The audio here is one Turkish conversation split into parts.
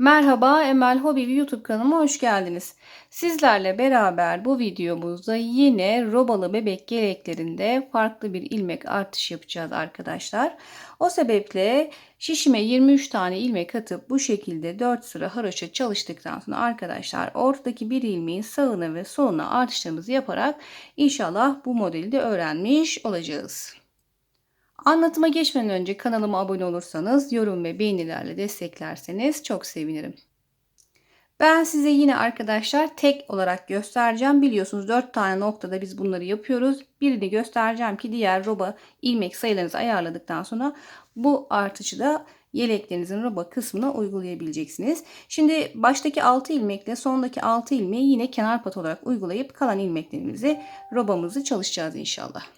Merhaba Emel Hobi YouTube kanalıma hoş geldiniz. Sizlerle beraber bu videomuzda yine robalı bebek gereklerinde farklı bir ilmek artış yapacağız arkadaşlar. O sebeple şişime 23 tane ilmek atıp bu şekilde 4 sıra haroşa çalıştıktan sonra arkadaşlar ortadaki bir ilmeğin sağına ve soluna artışlarımızı yaparak inşallah bu modeli de öğrenmiş olacağız. Anlatıma geçmeden önce kanalıma abone olursanız, yorum ve beğenilerle desteklerseniz çok sevinirim. Ben size yine arkadaşlar tek olarak göstereceğim. Biliyorsunuz 4 tane noktada biz bunları yapıyoruz. Birini göstereceğim ki diğer roba ilmek sayılarınızı ayarladıktan sonra bu artışı da yeleklerinizin roba kısmına uygulayabileceksiniz. Şimdi baştaki 6 ilmekle sondaki 6 ilmeği yine kenar pat olarak uygulayıp kalan ilmeklerimizi robamızı çalışacağız inşallah.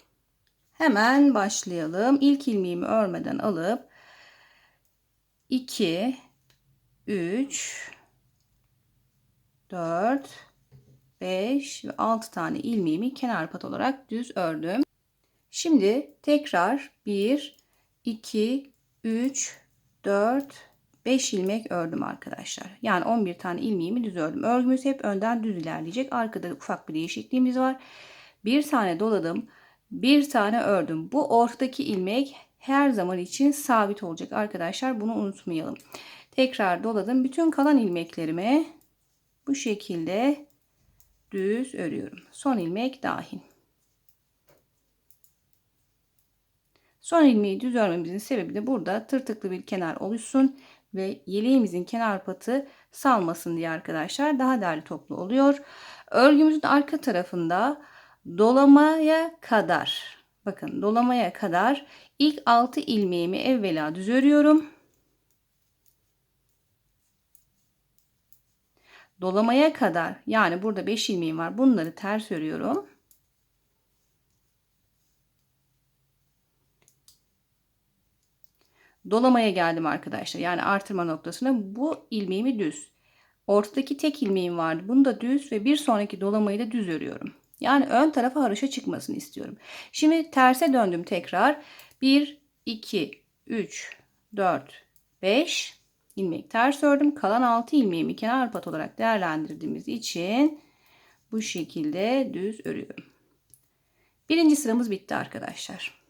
Hemen başlayalım. İlk ilmeğimi örmeden alıp 2 3 4 5 ve 6 tane ilmeğimi kenar pat olarak düz ördüm. Şimdi tekrar 1 2 3 4 5 ilmek ördüm arkadaşlar. Yani 11 tane ilmeğimi düz ördüm. Örgümüz hep önden düz ilerleyecek. Arkada ufak bir değişikliğimiz var. Bir tane doladım bir tane ördüm. Bu ortadaki ilmek her zaman için sabit olacak arkadaşlar. Bunu unutmayalım. Tekrar doladım. Bütün kalan ilmeklerimi bu şekilde düz örüyorum. Son ilmek dahil. Son ilmeği düz örmemizin sebebi de burada tırtıklı bir kenar oluşsun ve yeleğimizin kenar patı salmasın diye arkadaşlar daha değerli toplu oluyor. Örgümüzün arka tarafında dolamaya kadar bakın dolamaya kadar ilk 6 ilmeğimi evvela düz örüyorum. Dolamaya kadar yani burada 5 ilmeğim var. Bunları ters örüyorum. Dolamaya geldim arkadaşlar. Yani artırma noktasına bu ilmeğimi düz. Ortadaki tek ilmeğim vardı. Bunu da düz ve bir sonraki dolamayı da düz örüyorum. Yani ön tarafa haroşa çıkmasını istiyorum. Şimdi terse döndüm tekrar. 1, 2, 3, 4, 5 ilmek ters ördüm. Kalan 6 ilmeğimi kenar pat olarak değerlendirdiğimiz için bu şekilde düz örüyorum. Birinci sıramız bitti arkadaşlar.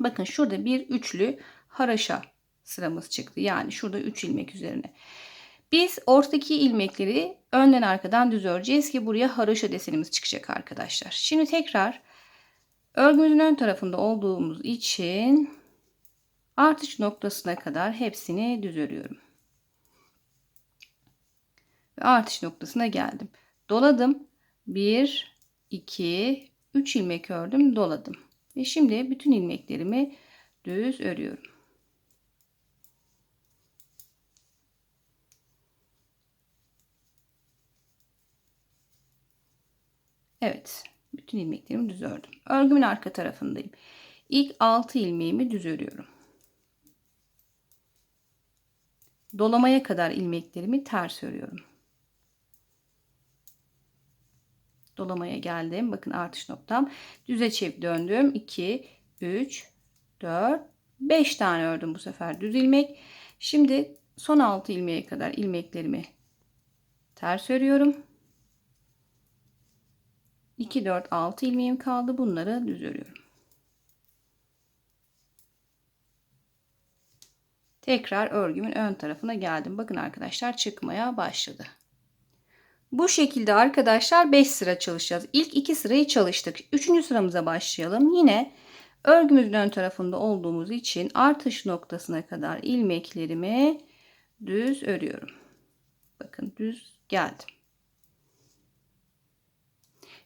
Bakın şurada bir üçlü haraşa sıramız çıktı. Yani şurada 3 ilmek üzerine. Biz ortadaki ilmekleri önden arkadan düz öreceğiz ki buraya haroşa desenimiz çıkacak arkadaşlar. Şimdi tekrar örgümüzün ön tarafında olduğumuz için artış noktasına kadar hepsini düz örüyorum. Ve artış noktasına geldim. Doladım. 1, 2, 3 ilmek ördüm. Doladım. Ve şimdi bütün ilmeklerimi düz örüyorum. Evet. Bütün ilmeklerimi düz ördüm. Örgümün arka tarafındayım. İlk 6 ilmeğimi düz örüyorum. Dolamaya kadar ilmeklerimi ters örüyorum. Dolamaya geldim. Bakın artış noktam. Düze çevir döndüm. 2, 3, 4, 5 tane ördüm bu sefer düz ilmek. Şimdi son 6 ilmeğe kadar ilmeklerimi ters örüyorum. 2 4 6 ilmeğim kaldı. Bunları düz örüyorum. Tekrar örgümün ön tarafına geldim. Bakın arkadaşlar çıkmaya başladı. Bu şekilde arkadaşlar 5 sıra çalışacağız. İlk 2 sırayı çalıştık. 3. sıramıza başlayalım. Yine örgümüzün ön tarafında olduğumuz için artış noktasına kadar ilmeklerimi düz örüyorum. Bakın düz geldim.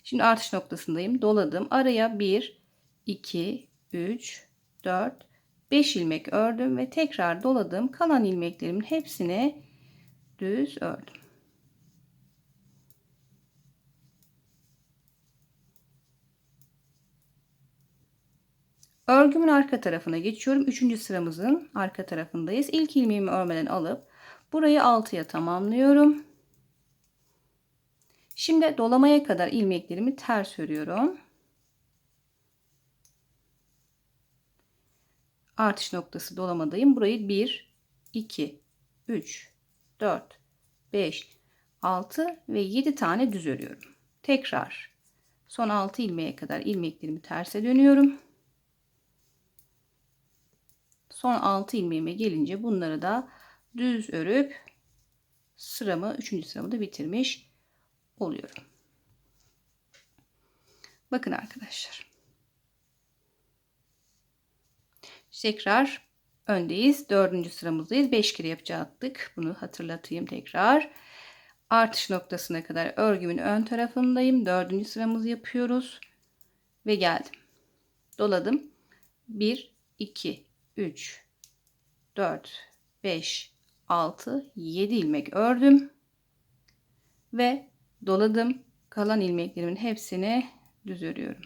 Şimdi artış noktasındayım. Doladım. Araya 1, 2, 3, 4, 5 ilmek ördüm ve tekrar doladım. Kalan ilmeklerimin hepsini düz ördüm. Örgümün arka tarafına geçiyorum. Üçüncü sıramızın arka tarafındayız. İlk ilmeğimi örmeden alıp burayı 6'ya tamamlıyorum. Şimdi dolamaya kadar ilmeklerimi ters örüyorum. Artış noktası dolamadayım. Burayı 1, 2, 3, 4, 5, 6 ve 7 tane düz örüyorum. Tekrar son 6 ilmeğe kadar ilmeklerimi terse dönüyorum. Son 6 ilmeğime gelince bunları da düz örüp sıramı 3. sıramı da bitirmiş oluyorum. Bakın arkadaşlar. Tekrar öndeyiz. Dördüncü sıramızdayız. 5 kere yapacaktık. Bunu hatırlatayım tekrar. Artış noktasına kadar örgümün ön tarafındayım. Dördüncü sıramızı yapıyoruz. Ve geldim. Doladım. 1, 2, 3, 4, 5, 6, 7 ilmek ördüm. Ve doladım. Kalan ilmeklerimin hepsini düz örüyorum.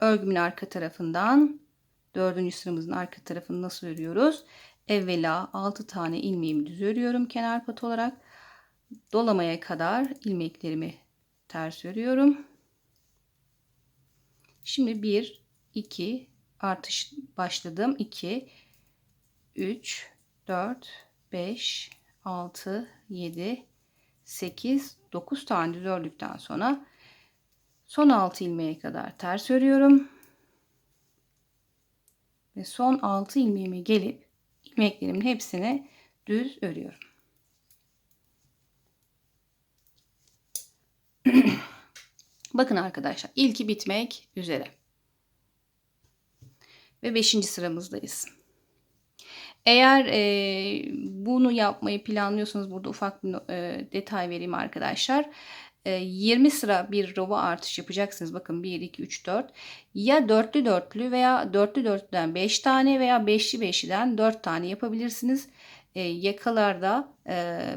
Örgümün arka tarafından dördüncü sıramızın arka tarafını nasıl örüyoruz? Evvela 6 tane ilmeğimi düz örüyorum kenar pat olarak. Dolamaya kadar ilmeklerimi ters örüyorum. Şimdi 1, 2 artış başladım. 2, 3, 4, 5, 6, 7, 8, 9 tane düz ördükten sonra son 6 ilmeğe kadar ters örüyorum. Ve son 6 ilmeğime gelip ilmeklerimin hepsini düz örüyorum. Bakın arkadaşlar ilki bitmek üzere. Ve 5. sıramızdayız. Eğer e, bunu yapmayı planlıyorsanız burada ufak bir e, detay vereyim arkadaşlar. E, 20 sıra bir rova artış yapacaksınız. Bakın 1, 2, 3, 4. Ya dörtlü dörtlü veya dörtlü dörtlüden 5 tane veya beşli beşliden 4 tane yapabilirsiniz. E, yakalarda, e,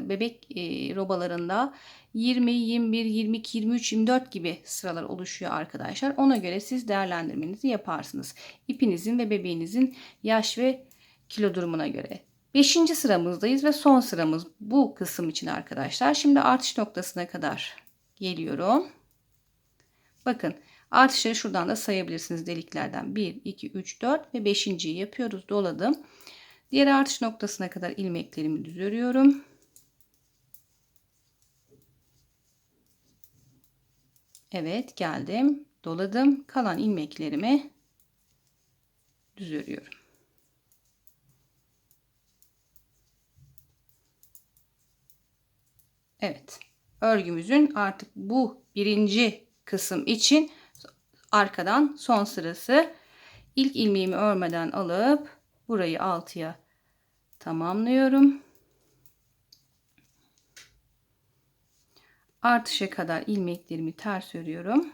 bebek e, robalarında 20, 21, 22, 23, 24 gibi sıralar oluşuyor arkadaşlar. Ona göre siz değerlendirmenizi yaparsınız. İpinizin ve bebeğinizin yaş ve kilo durumuna göre. Beşinci sıramızdayız ve son sıramız bu kısım için arkadaşlar. Şimdi artış noktasına kadar geliyorum. Bakın artışları şuradan da sayabilirsiniz deliklerden. 1, 2, 3, 4 ve 5.yi yapıyoruz. Doladım. Diğer artış noktasına kadar ilmeklerimi düz örüyorum. Evet geldim. Doladım. Kalan ilmeklerimi düz örüyorum. Evet. Örgümüzün artık bu birinci kısım için arkadan son sırası. İlk ilmeğimi örmeden alıp burayı altıya tamamlıyorum. Artışa kadar ilmeklerimi ters örüyorum.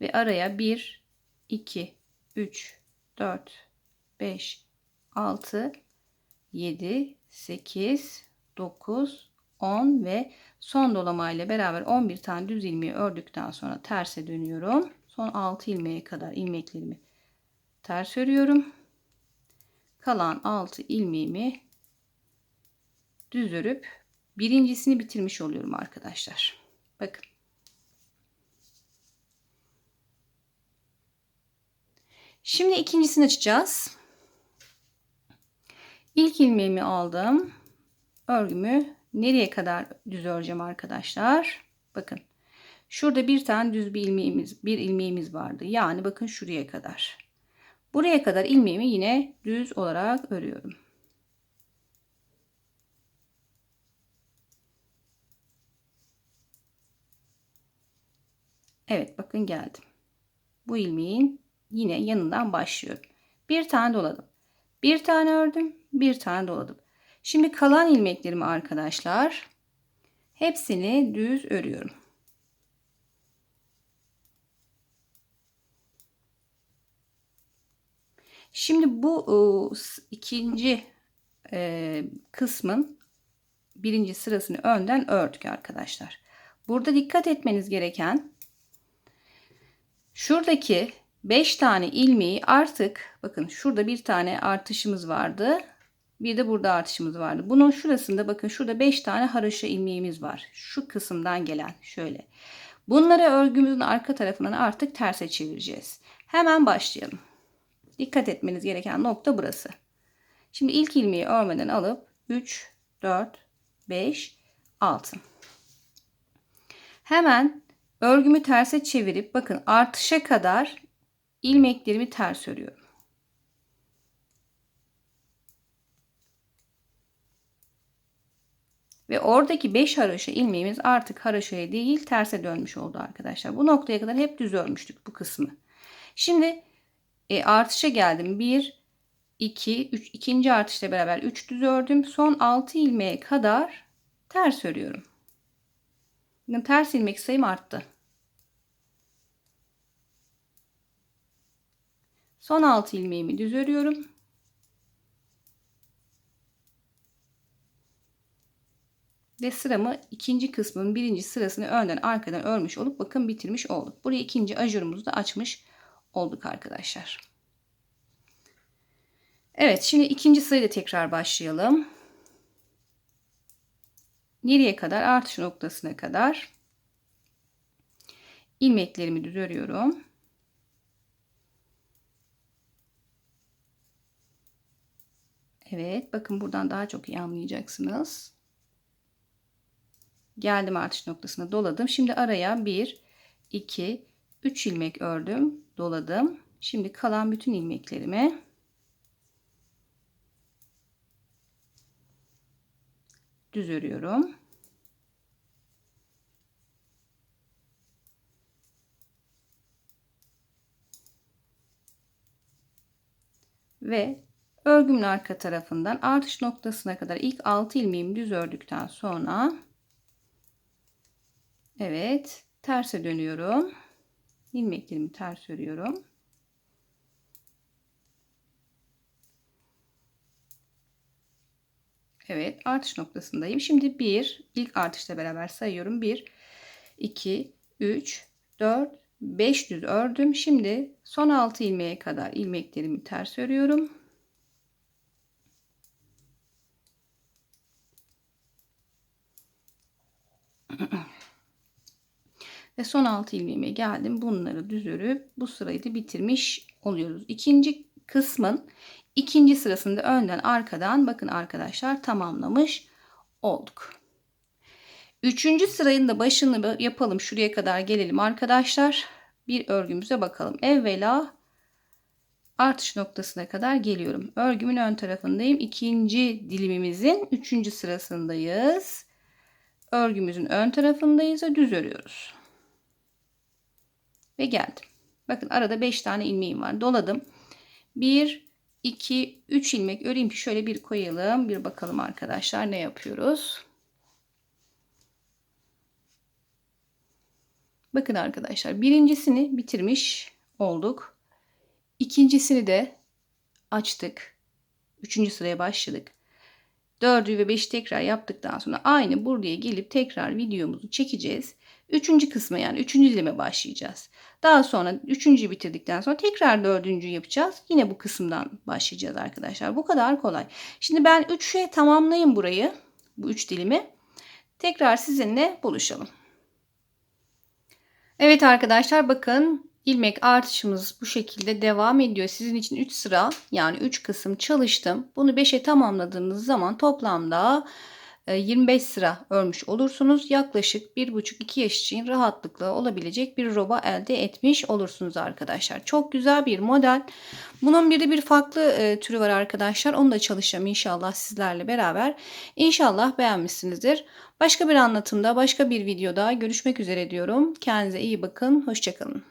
Ve araya 1 2 3 4 5 6 7, 8, 9, 10 ve son dolama ile beraber 11 tane düz ilmeği ördükten sonra terse dönüyorum. Son 6 ilmeğe kadar ilmeklerimi ters örüyorum. Kalan 6 ilmeğimi düz örüp birincisini bitirmiş oluyorum arkadaşlar. Bakın. Şimdi ikincisini açacağız. İlk ilmeğimi aldım. Örgümü nereye kadar düz öreceğim arkadaşlar? Bakın. Şurada bir tane düz bir ilmeğimiz, bir ilmeğimiz vardı. Yani bakın şuraya kadar. Buraya kadar ilmeğimi yine düz olarak örüyorum. Evet bakın geldim. Bu ilmeğin yine yanından başlıyorum. Bir tane doladım. Bir tane ördüm bir tane doladım. Şimdi kalan ilmeklerimi arkadaşlar hepsini düz örüyorum. Şimdi bu e, ikinci e, kısmın birinci sırasını önden ördük arkadaşlar. Burada dikkat etmeniz gereken şuradaki 5 tane ilmeği artık bakın şurada bir tane artışımız vardı. Bir de burada artışımız vardı. Bunun şurasında bakın şurada 5 tane haroşa ilmeğimiz var. Şu kısımdan gelen şöyle. Bunları örgümüzün arka tarafından artık terse çevireceğiz. Hemen başlayalım. Dikkat etmeniz gereken nokta burası. Şimdi ilk ilmeği örmeden alıp 3, 4, 5, 6. Hemen örgümü terse çevirip bakın artışa kadar ilmeklerimi ters örüyorum. Ve oradaki 5 haroşa ilmeğimiz artık haroşaya değil terse dönmüş oldu arkadaşlar. Bu noktaya kadar hep düz örmüştük bu kısmı. Şimdi e, artışa geldim. 1, 2, 3. ikinci artışla beraber 3 düz ördüm. Son 6 ilmeğe kadar ters örüyorum. Bakın ters ilmek sayım arttı. Son 6 ilmeğimi düz örüyorum. Ve sıramı ikinci kısmın birinci sırasını önden arkadan örmüş olup bakın bitirmiş olduk. Buraya ikinci ajurumuzu da açmış olduk arkadaşlar. Evet şimdi ikinci sırayla tekrar başlayalım. Nereye kadar? Artış noktasına kadar ilmeklerimi düz örüyorum. Evet bakın buradan daha çok iyi anlayacaksınız. Geldim artış noktasına doladım. Şimdi araya 1, 2, 3 ilmek ördüm. Doladım. Şimdi kalan bütün ilmeklerimi düz örüyorum. Ve örgümün arka tarafından artış noktasına kadar ilk 6 ilmeğimi düz ördükten sonra Evet, terse dönüyorum. İlmeklerimi ters örüyorum. Evet artış noktasındayım. Şimdi 1 ilk artışla beraber sayıyorum. 1 2 3 4 5 düz ördüm. Şimdi son 6 ilmeğe kadar ilmeklerimi ters örüyorum. Ve son 6 ilmeğime geldim. Bunları düz örüp bu sırayı da bitirmiş oluyoruz. İkinci kısmın ikinci sırasında önden arkadan bakın arkadaşlar tamamlamış olduk. Üçüncü sırayın da başını yapalım. Şuraya kadar gelelim arkadaşlar. Bir örgümüze bakalım. Evvela artış noktasına kadar geliyorum. Örgümün ön tarafındayım. İkinci dilimimizin üçüncü sırasındayız. Örgümüzün ön tarafındayız ve düz örüyoruz ve geldim. Bakın arada 5 tane ilmeğim var. Doladım. 1, 2, 3 ilmek öreyim ki şöyle bir koyalım. Bir bakalım arkadaşlar ne yapıyoruz. Bakın arkadaşlar birincisini bitirmiş olduk. İkincisini de açtık. Üçüncü sıraya başladık. Dördü ve beşi tekrar yaptıktan sonra aynı buraya gelip tekrar videomuzu çekeceğiz. Üçüncü kısmı yani üçüncü dilime başlayacağız. Daha sonra üçüncüyü bitirdikten sonra tekrar dördüncü yapacağız. Yine bu kısımdan başlayacağız arkadaşlar. Bu kadar kolay. Şimdi ben üçe tamamlayayım burayı. Bu üç dilimi. Tekrar sizinle buluşalım. Evet arkadaşlar bakın ilmek artışımız bu şekilde devam ediyor. Sizin için 3 sıra yani 3 kısım çalıştım. Bunu 5'e tamamladığınız zaman toplamda 25 e, sıra örmüş olursunuz. Yaklaşık 1,5-2 yaş için rahatlıkla olabilecek bir roba elde etmiş olursunuz arkadaşlar. Çok güzel bir model. Bunun bir de bir farklı e, türü var arkadaşlar. Onu da çalışacağım inşallah sizlerle beraber. İnşallah beğenmişsinizdir. Başka bir anlatımda, başka bir videoda görüşmek üzere diyorum. Kendinize iyi bakın. Hoşçakalın.